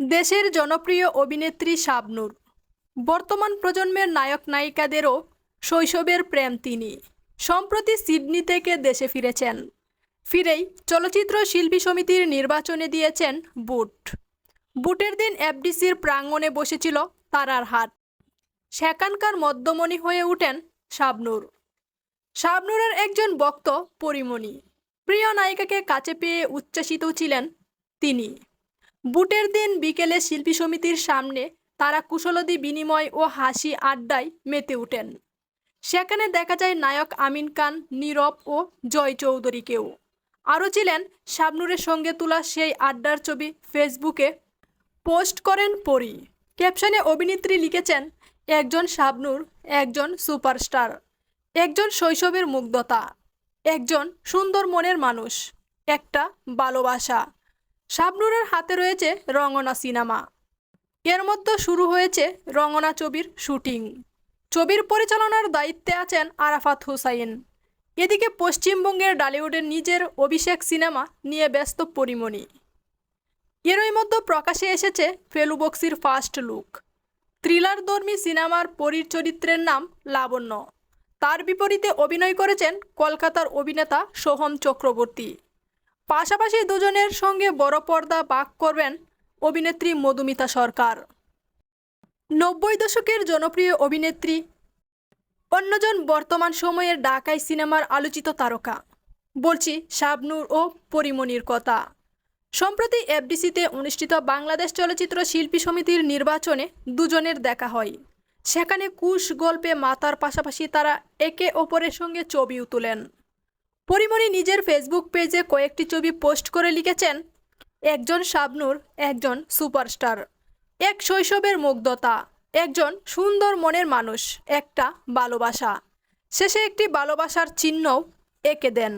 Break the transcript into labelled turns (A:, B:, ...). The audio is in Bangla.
A: দেশের জনপ্রিয় অভিনেত্রী শাবনূর। বর্তমান প্রজন্মের নায়ক নায়িকাদেরও শৈশবের প্রেম তিনি। সম্প্রতি সিডনি থেকে দেশে ফিরেছেন। ফিরেই চলচ্চিত্র শিল্পী সমিতির নির্বাচনে দিয়েছেন বুট। বুটের দিন এফডিসির প্রাঙ্গণে বসেছিল তারার হাট। সেখানকার মদ্যমণি হয়ে ওঠেন শাবনূর। শাবনূরের একজন বক্ত পরিমণি। প্রিয় নায়িকাকে কাছে পেয়ে উচ্ছ্বাসিত ছিলেন তিনি। বুটের দিন বিকেলে শিল্পী সমিতির সামনে তারা কুশলদি বিনিময় ও হাসি আড্ডায় মেতে উঠেন সেখানে দেখা যায় নায়ক আমিন খান, নীরব ও জয় চৌধুরীকেও। আরও ছিলেন শাবনুরের সঙ্গে তোলা সেই আড্ডার ছবি ফেসবুকে। পোস্ট করেন পরি। ক্যাপশনে অভিনেত্রী লিখেছেন, একজন শাবনুর, একজন সুপারস্টার। একজন শৈশবের মুগ্ধতা। একজন সুন্দর মনের মানুষ। একটা ভালোবাসা। শাবনুরের হাতে রয়েছে রঙনা সিনেমা। এর মধ্যে শুরু হয়েছে রঙনা ছবির শুটিং। ছবির পরিচালনার দায়িত্বে আছেন আরাফাত হুসাইন। এদিকে পশ্চিমবঙ্গের ডালিউডের নিজের অভিষেক সিনেমা নিয়ে ব্যস্ত পরিমণি। এরই মধ্যে প্রকাশে এসেছে ফেলু বক্সির ফার্স্ট লুক। থ্রিলার ধর্মী সিনেমার পরীর চরিত্রের নাম লাবণ্য। তার বিপরীতে অভিনয় করেছেন কলকাতার অভিনেতা সোহম চক্রবর্তী। পাশাপাশি দুজনের সঙ্গে বড় পর্দা বাক করবেন অভিনেত্রী মধুমিতা সরকার। নব্বই দশকের জনপ্রিয় অভিনেত্রী, অন্যজন বর্তমান সময়ের ঢাকাই সিনেমার আলোচিত তারকা। বলছি শাবনূর ও পরিমণির কথা। সম্প্রতি এফডিসিতে অনুষ্ঠিত বাংলাদেশ চলচ্চিত্র শিল্পী সমিতির নির্বাচনে দুজনের দেখা হয়। সেখানে কুশ গল্পে মাতার পাশাপাশি তারা একে অপরের সঙ্গে ছবিও তোলেন। পরিমণি নিজের ফেসবুক পেজে কয়েকটি ছবি পোস্ট করে লিখেছেন, একজন শাবনুর, একজন সুপারস্টার এক শৈশবের মুগ্ধতা, একজন সুন্দর মনের মানুষ, একটা ভালোবাসা। শেষে একটি ভালোবাসার চিহ্নও এঁকে দেন।